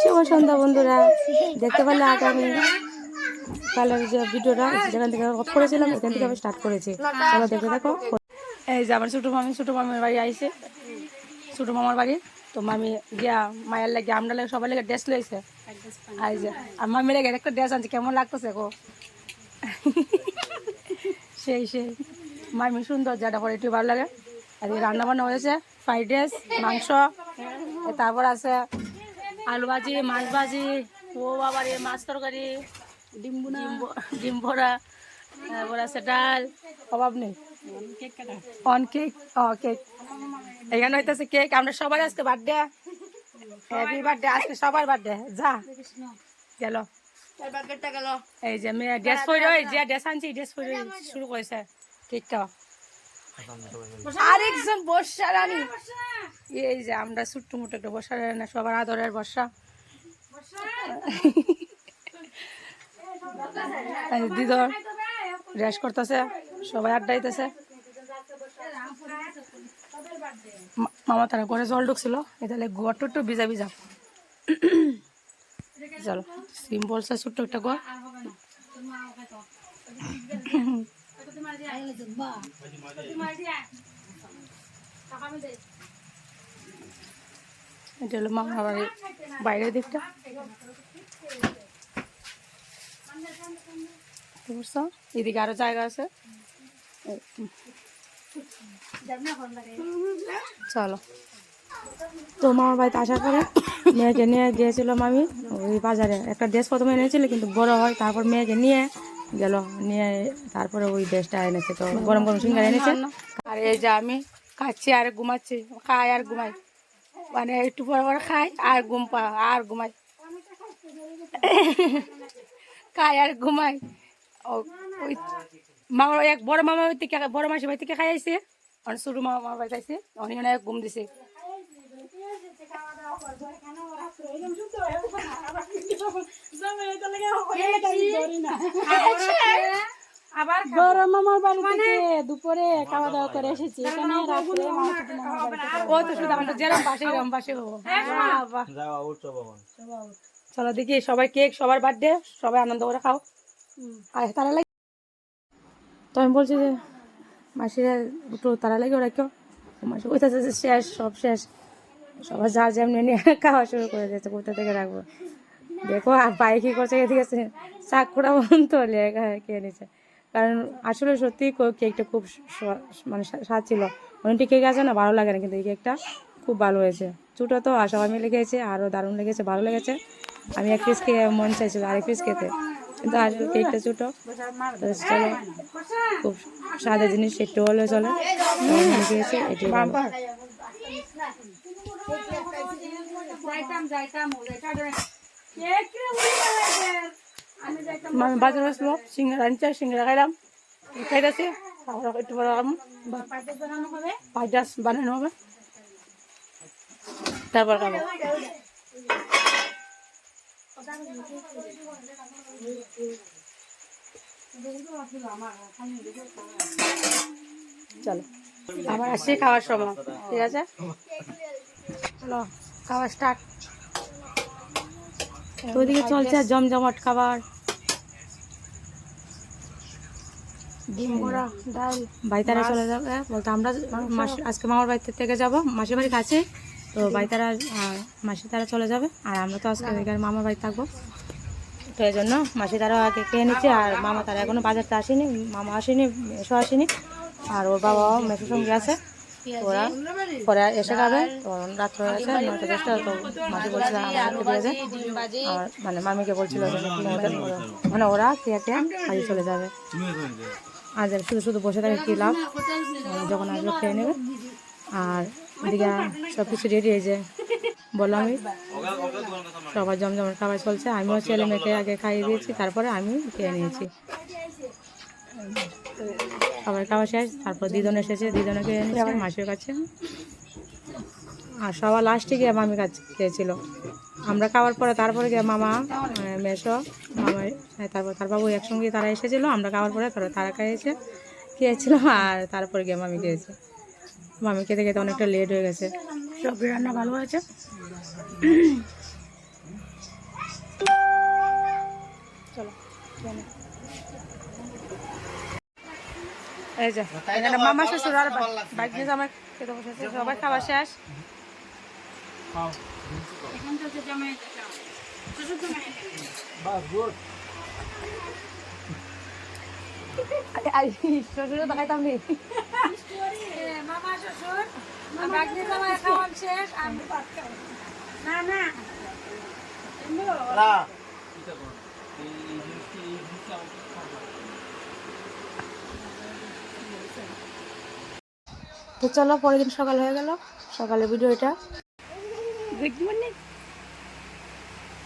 শুভ সন্ধ্যা বন্ধুরা। দেখতে পারলে আগামী কালের যে ভিডিওটা, যেখান থেকে অফ করেছিলাম, এখান থেকে আমি স্টার্ট করেছি। চলো দেখতে দেখো এই যে আমার ছোটো মামি, ছোটো মামির বাড়ি আইছে। ছোটো মামার বাড়ি। তো মামি গিয়া মায়ের লাগে, আমরা লাগে সবাই লাগে ড্রেস লইছে। আর যে, আর মামি লাগে একটা ড্রেস আনছে, কেমন লাগতেছে গো? সেই সেই। মামি সুন্দর, যেটা করে একটু ভালো লাগে। আর রান্না বান্না হয়েছে, ফ্রাইড রাইস, মাংস তারপর আছে আলু ভাজি মাছ ভাজি ও বাবার মাছ তরকারি ডিম ডিম ভরা তারপর আছে ডাল। অভাব নেই। অন কেক ও কেক এখানে হইতেছে কেক আমরা সবার আজকে বার্থডে হ্যাপি বার্থডে আজকে সবার বার্থডে যা। গেল। এই যে মেয়ে ড্রেস পরে যে ড্রেস আনছি ড্রেস পরে শুরু করেছে। কেকটা আরেকজন বর্ষা রানী। এই যে আমরা ছোট্ট মোটো একটা বর্ষা রানী সবার আদরের বর্ষা। দিদর রেস করতেছে, সবাই আড্ডাইতেছে। মামা তারা ঘরে জল ঢুকছিল এটা ঘরটা একটু ভিজা ভিজা। চলো, সিম্পল সা ছোট্ট একটা ঘর। এটা হলো বাড়ির বাইরের দিকটা। এদিকে আরও জায়গা আছে। চলো। তো মামার বাড়িতে আসার পরে মেয়েকে নিয়ে গিয়েছিলাম আমি ওই বাজারে একটা ড্রেস প্রথমে এনেছিল, কিন্তু বড় হয়, তারপর মেয়েকে নিয়ে গেল, নিয়ে তারপরে ওই ড্রেসটা এনেছে তো, গরম গরম সিঙ্গার এনেছে। আর এই যে আমি খাচ্ছি আর ঘুমাচ্ছি, খাই আর ঘুমাই। মানে একটু পর পর খাই আর ঘুম পা, আর ঘুমাই। খাই আর ঘুমাই। ওই মামার এক বড় মামা থেকে, বড় মাসি বাড়ি থেকে খাই আইছে। আর ছোটো বাড়িতে আইছে অনেক অনেক ঘুম দিছে। আবার বড় মামার বাড়ি থেকে দুপুরে খাওয়া দাওয়া করে এসেছি। এখানে রাত্রে ও তো শুধু আমাদের যেরকম পাশে এরকম পাশে। চলো দেখি সবাই কেক সবার বার্থডে সবাই আনন্দ করে খাও। আর তারা লাগে তো আমি বলছি যে মাসিরা একটু তারা লাগে ওরা কেউ মাসি কোথা শেষ সব শেষ। সবাই যা যেমনি নিয়ে খাওয়া শুরু করে দিয়েছে কোথা থেকে রাখব? দেখো, আর পায়ে কি করছে? শাক কুড়া বন্ধ খেয়ে নিছে কারণ আসলে সত্যি কেকটা খুব মানে স্বা- স্বাদ ছিল অনেকটি কেক আছে না, ভালো লাগে না কিন্তু এই কেকটা। খুব ভালো হয়েছে। ছোটো তো আর সবাই মিলে খেয়েছে, আরও দারুণ লেগেছে, ভালো লেগেছে। আমি এক পিস খেয়ে মন চাইছিল আরেক পিস খেতে। কিন্তু আসলে কেকটা তো চলো, খুব সাদা জিনিস, একটু হলেও চলে। খেয়েছে এটি। বাজার আসলো, সিঙ্গারা আনছে, সিঙ্গারা খাইলাম। খাইতেছি? তারপরে একটু পরে পাঁচটাস বানানো হবে। তারপর খাব। চলো। আবার আসছি খাওয়ার সময়, ঠিক আছে? চলো, খাওয়া স্টার্ট তো ওইদিকে চলছে জমজমাট খাবার। চলে যাবে। বলতে আমরা আজকে মামার বাড়িতে থেকে যাব। মাসির বাড়ি কাছে। তো বাইতারা আহ, মাসি তারা চলে যাবে। আর আমরা তো আজকে মামার বাড়ি থাকব। তো এই জন্য মাসি তারা আগে খেয়ে নিচ্ছে আর মামা তারা এখনও বাজারতে আসেনি মামা আসেনি মেসো আসেনি আর ওর বাবাও মেসোর সঙ্গে আছে। ওরা পরে এসে খাবে। তো রাত্র হয়ে গেছে নয়টা দশটা তো মাসি বলছিল আমাকে দিয়েছে আর মানে মামিকে বলছিল মানে ওরা খেয়ে খেয়ে বাড়ি চলে যাবে। আজ শুধু শুধু বসে থাকে কী লাভ? যখন আসবে খেয়ে নেবে। আর এদিকে সব কিছু রেডি হয়েছে বললাম আমি সবার জমজমের খাবার চলছে। আমিও ছেলে মেয়েকে আগে খাইয়ে দিয়েছি তারপরে আমি খেয়ে নিয়েছি। খাবার খাওয়া শেষ তারপর দিদন এসেছে দিদনকে আবার মাসির কাছে। আর সবার লাস্টে গিয়ে মামি কাছে খেয়েছিল আমরা খাওয়ার পরে তারপরে গিয়ে মামা মেশো মামা তারপর তার বাবু একসঙ্গে তারা এসেছিল আমরা খাওয়ার পরে তারা তারা খেয়েছে খেয়েছিল আর তারপরে গিয়ে মামি খেয়েছে। মামি খেতে খেতে অনেকটা লেট হয়ে গেছে। সব রান্না ভালো হয়েছে চলো এই যে মামা শ্বশুর আর বাইক নিয়ে জামাই খেতে বসেছে সবাই খাওয়া শেষ। শ্বশুর দেখাইতাম নি। মামা শ্বশুর বাইক জামাই খাওয়া শেষ আমি না না। তো চলো পরের দিন সকাল হয়ে গেল সকালে ভিডিও এটা গুড মর্নিং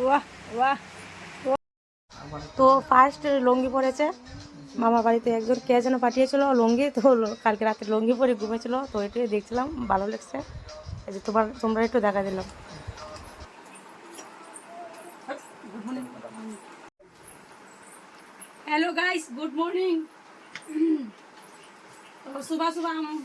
বাহ বাহ তো ফার্স্ট লুঙ্গি পরেছে মামার বাড়িতে একজন কে যেন পাঠিয়েছিল লুঙ্গি তো ল- কালকে রাতে লুঙ্গি পরে ঘুমেছিল তো এটাই দেখছিলাম ভালো লাগছে এই যে তোমার তোমরা একটু দেখা দিলাম हेलो गाइस गुड मॉर्निंग तो सुबह सुबह हम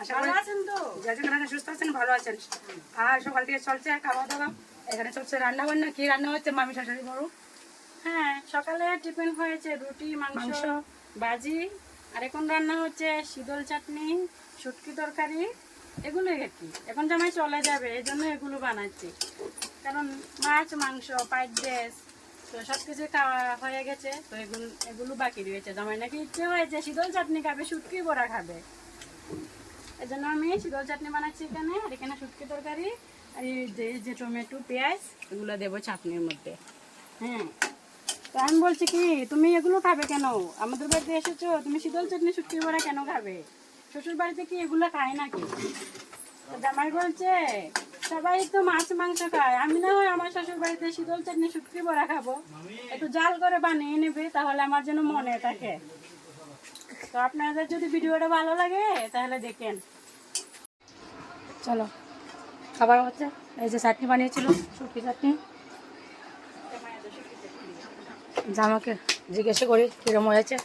আশা করি আছেন তো? যে সুস্থ আছেন ভালো আছেন। আর সকাল থেকে চলছে খাওয়া দাওয়া। এখানে চলছে রান্না বান্না কি রান্না হচ্ছে মামি শাশুড়ি বড়? হ্যাঁ সকালে টিফিন হয়েছে রুটি মাংস মাংস। ভাজি। আর এখন রান্না হচ্ছে শীতল চাটনি শুটকি তরকারি। এগুলোই আর কি। এখন জামাই চলে যাবে এই জন্য এগুলো বানাচ্ছি। কারণ মাছ মাংস পাইট ড্রেস তো সব কিছু খাওয়া হয়ে গেছে তো এগুলো এগুলো বাকি রয়েছে। জামাই নাকি ইচ্ছে হয়েছে শীতল চাটনি খাবে শুটকি বড়া খাবে। এই জন্য আমি শীতল চাটনি বানাচ্ছি এখানে, আর এখানে শুটকি তরকারি, আর এই যে যে টমেটো, পেঁয়াজ, এগুলো দেবো চাটনির মধ্যে। হ্যাঁ। তো আমি বলছি কি, তুমি এগুলো খাবে কেন? আমাদের বাড়িতে এসেছ, তুমি শীতল চাটনি, শুটকি বড়া কেন খাবে? শ্বশুর বাড়িতে কি এগুলো খায় নাকি? জামাই বলছে, সবাই তো মাছ, মাংস খায়। আমি না হয় আমার শ্বশুর বাড়িতে শীতল চাটনি, শুটকি বড়া খাব। একটু জাল করে বানিয়ে নেবে, তাহলে আমার যেন মনে থাকে। তো আপনাদের যদি ভিডিওটা ভালো লাগে তাহলে দেখেন। চলো খাবার হচ্ছে। এই যে চাটনি বানিয়েছিল শুটকি চাটনি। জামাকে জিজ্ঞাসা করি কিরম হয়েছে।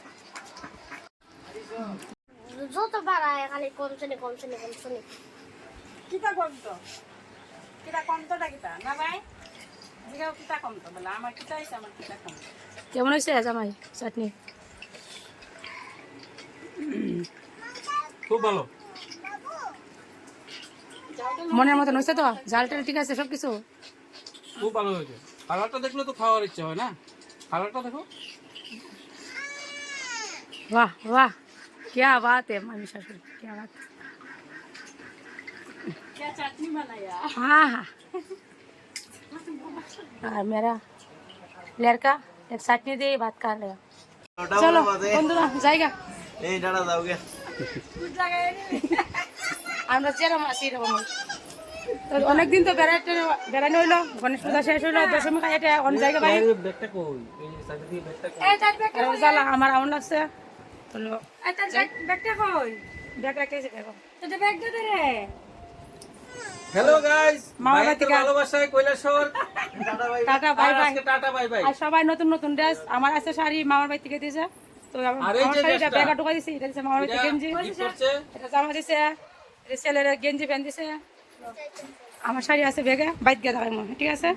যত বাড়ায় খালি কমছে নি কিতা কিতা কিতা? ভাই? জিগাও কিতা কমতো? বলে আমার কিতা হয়েছে আমার কিতা কম কেমন হয়েছে জামাই চাটনি? খুব ভালো। মনের মতন হয়েছে তো? জাল টাল ঠিক আছে সব কিছু খুব ভালো হয়েছে। কালারটা দেখলে তো খাওয়ার ইচ্ছে হয় না? কালারটা দেখো। वाह वाह क्या बात है मामी सासू क्या बात क्या चटनी बनाया हाँ हाँ मेरा लड़का एक चटनी दे बात कर ले चलो बंधुरा जाएगा नहीं डाला जाओगे আমরা যেরকম আছি এরকম অনেকদিন তো বেড়াতে বেড়ানো হইল গণেশ পূজা শেষ হইল দশমী খাই এটা অনেক জায়গা বাড়ি। ব্যাগটা কই? এই সাইড দিয়ে ব্যাগটা আর জ্বালা আমার আমন লাগছে তো ব্যাগটা কই? ব্যাগ রাখতেছি দেখো। তোদের ব্যাগটা দে রে। হ্যালো গাইস ভালোবাসায় কৈলাসর tata bye bye. Bye tata bye bye. আর সবাই নতুন নতুন ড্রেস। আমার আছে শাড়ি মামার বাড়ি থেকে দিয়েছে। তো আমার আর এই আমার যে শাড়িটা ড্রেসটা? ব্যাগা দিছি এটা দিছে মামার গেঞ্জি। এটা জামা দিছে এটা ছেলের গেঞ্জি প্যান্ট দিছে। আমার শাড়ি আছে ব্যাগে বাইক গিয়ে দেখাই মনে ঠিক আছে?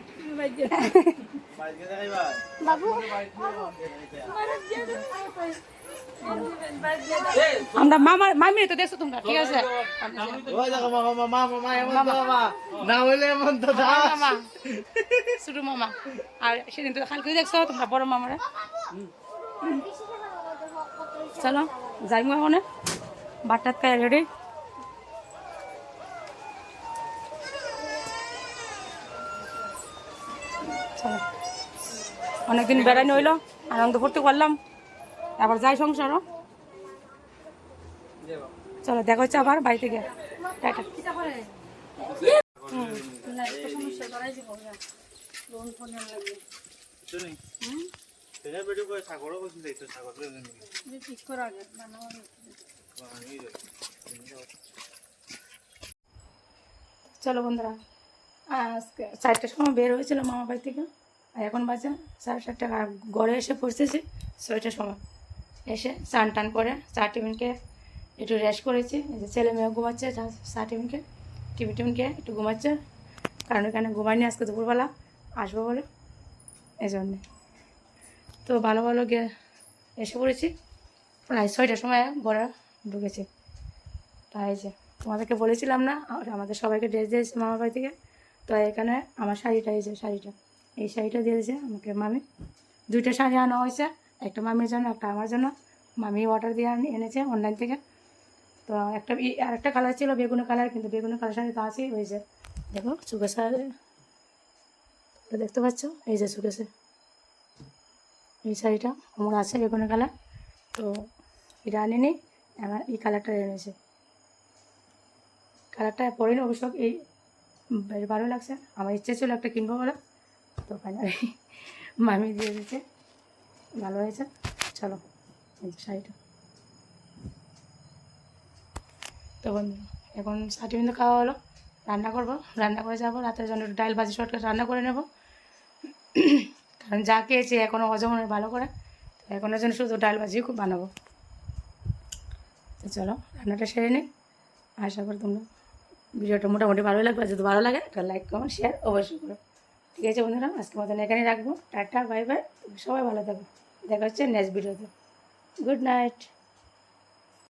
আমরা মামা মামি তো দেখছ তোমরা ঠিক আছে? মামা ছোট আর সেদিন তো দেখছ তোমরা বড় মামারা। চলো যাই মনে মনে বাটাত খাই রেডি চলো। অনেকদিন বেড়ানো হইল আনন্দ ফুর্তি করলাম। আবার যাই সংসারও। চলো দেখা হচ্ছে আবার বাড়িতে গিয়ে টাটা। শুনি। চলো বন্ধুরা, আজকে চারটার সময় বের হয়েছিল মামা বাড়ি থেকে, আর এখন বাজে সাড়ে চারটা ঘরে এসে পৌঁছেছি ছয়টার সময়। এসে চান টান করে চা টিফিনকে একটু রেস্ট করেছি। যে ছেলে মেয়ে ঘুমাচ্ছে, চা- টিফিনকে টিফিন টিফিনকে একটু ঘুমাচ্ছে। কারণ এখানে ঘুমায়নি আজকে দুপুরবেলা, আসব বলে, এই জন্যে। তো ভালো ভালো গিয়ে এসে পড়েছি। প্রায় ছয়টার সময় ঘরে ঢুকেছি। তাই যে তোমাদেরকে বলেছিলাম না আমাদের সবাইকে ড্রেস দিয়েছে মামার বাড়ি থেকে। তো এখানে আমার শাড়িটা, এই যে শাড়িটা, এই শাড়িটা দিয়েছে আমাকে মামি। দুইটা শাড়ি আনা হয়েছে, একটা মামির জন্য, একটা আমার জন্য। মামি অর্ডার দিয়ে এনেছে অনলাইন থেকে। তো একটা আর একটা কালার ছিল বেগুনি কালার কিন্তু বেগুনি কালার শাড়ি তো আছেই হয়েছে দেখো সুকেশা দেখতে পাচ্ছ, এই যে সুকেশে এই শাড়িটা আমার আছে বেগুনি কালার। তো এটা আনিনি আমার এই কালারটা এনেছে কালারটা পরিনি অবশ্য, এই বেশ ভালো লাগছে। আমার ইচ্ছে ছিল একটা কিনবো বলে, তো ফাইনালি মামি দিয়ে দিয়েছে। ভালো হয়েছে। চলো শাড়িটা। তো বন্ধু, এখন ষাটি বিন্দু খাওয়া হলো, রান্না করব। রান্না করে যাব, রাতের জন্য ডাল ভাজি, শর্টকাট রান্না করে নেব। কারণ যা খেয়েছি এখনও হজম হয় ভালো করে, তো এখনের জন্য শুধু ডাল ভাজি খুব বানাবো। তো চলো, রান্নাটা সেরে নিই। আশা করি তোমরা ভিডিওটা মোটামুটি ভালো লাগবে। যদি ভালো লাগে একটা লাইক কমেন্ট শেয়ার অবশ্যই করো। ঠিক আছে বন্ধুরা আজকে মতন এখানেই রাখব। টাটা বাই বাই সবাই ভালো থাকো। দেখা হচ্ছে নেক্সট ভিডিওতে গুড নাইট